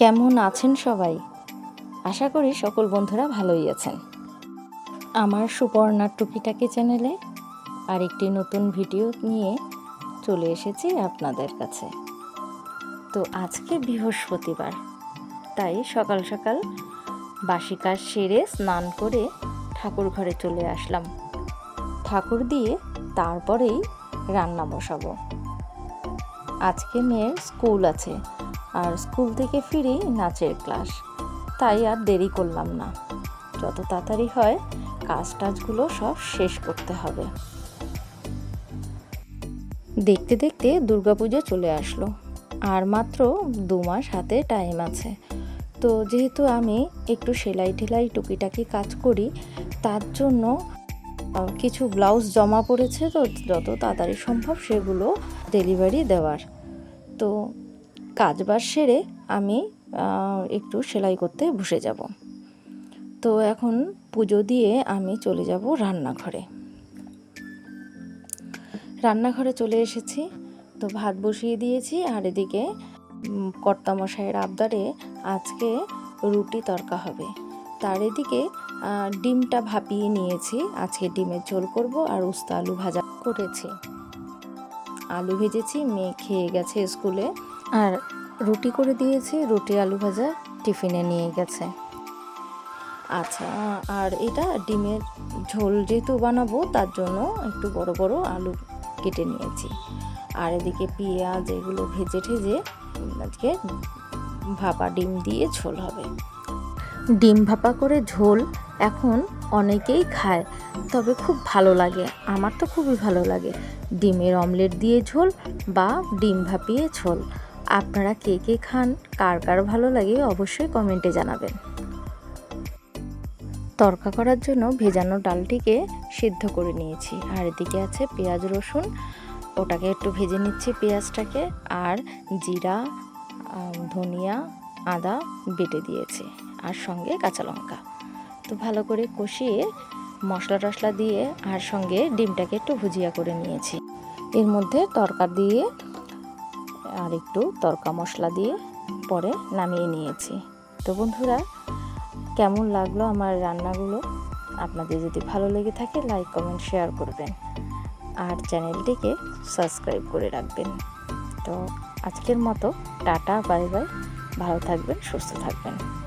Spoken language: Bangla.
কেমন আছেন সবাই? আশা করি সকল বন্ধুরা ভালোই আছেন। আমার সুপর্ণার টুকিটাকি চ্যানেলে আরেকটি নতুন ভিডিও নিয়ে চলে এসেছি আপনাদের কাছে। তো আজকে বৃহস্পতিবার, তাই সকাল সকাল বাসি কাজ সেরে স্নান করে ঠাকুর ঘরে চলে আসলাম। ঠাকুর দিয়ে তারপরেই রান্না বসাবো। আজকে মেয়ের স্কুল আছে। আর স্কুল থেকে ফিরেই নাচের ক্লাস। তাই আর দেরি করলাম না। যত তাড়াতাড়ি হয়, কাজ টাজগুলো সব শেষ করতে হবে। দেখতে দেখতে দুর্গাপুজো চলে আসলো। আর মাত্র দু মাস হাতে টাইম আছে। তো যেহেতু আমি একটু সেলাই টেলাই টুকিটাকি কাজ করি, তার জন্য কিছু ব্লাউজ জমা পড়েছে, তো যত তাড়াতাড়ি সম্ভব সেগুলো ডেলিভারি দেওয়ার। তো কাজ বাজ সেরে আমি একটু সেলাই করতে বসে যাব। তো এখন পুজো দিয়ে আমি চলে যাব রান্নাঘরে। রান্নাঘরে চলে এসেছি। তো ভাত বসিয়ে দিয়েছি আর এদিকে কর্তামশাইয়ের আবদারে আজকে রুটি তরকা হবে। তার এদিকে ডিমটা ভাপিয়ে নিয়েছি। আজকে ডিমের ঝোল করব আর উস্তা আলু ভাজা করেছি। আলু ভেজেছি, মেয়ে খেয়ে গেছে স্কুলে। আর রুটি করে দিয়েছি, রুটি আলু ভাজা টিফিনে নিয়ে গেছে। আচ্ছা আর এটা ডিমের ঝোল যেহেতু বানাবো, তার জন্য একটু বড় বড় আলু কেটে নিয়েছি। আর এদিকে পেঁয়াজ, এগুলো ভেজে ঠেজে আজকে ভাপা ডিম দিয়ে ঝোল হবে। ডিম ভাপা করে ঝোল এখন অনেকেই খায়, তবে খুব ভালো লাগে। আমার তো খুবই ভালো লাগে। ডিমের অমলেট দিয়ে ঝোল বা ডিম ভাপিয়ে ঝোল। আপনারা কে কে খান, কার কার ভালো লাগে অবশ্যই কমেন্টে জানাবেন। তরকা করার জন্য ভেজানো ডালটিকে সিদ্ধ করে নিয়েছি। আর এদিকে আছে পেঁয়াজ, রসুন। ওটাকে একটু ভেজে নিচ্ছি পেঁয়াজটাকে। আর জিরা ধনিয়া, আদা বেটে দিয়েছি। আর সঙ্গে কাঁচা লঙ্কা। তো ভালো করে কষিয়ে মশলা টশলা দিয়ে আর সঙ্গে ডিমটাকে একটু ভুজিয়া করে নিয়েছি। এর মধ্যে তরকা দিয়ে আর একটু তরকা মশলা দিয়ে পরে নামিয়ে নিয়েছি। তো বন্ধুরা, কেমন লাগল আমার রান্নাগুলো? আপনাদের যদি ভালো লেগে থাকে, লাইক, কমেন্ট, শেয়ার করবেন। আর চ্যানেলটিকে সাবস্ক্রাইব করে রাখবেন। তো আজকের মতো, টাটা, বাই বাই। ভালো থাকবেন, সুস্থ থাকবেন।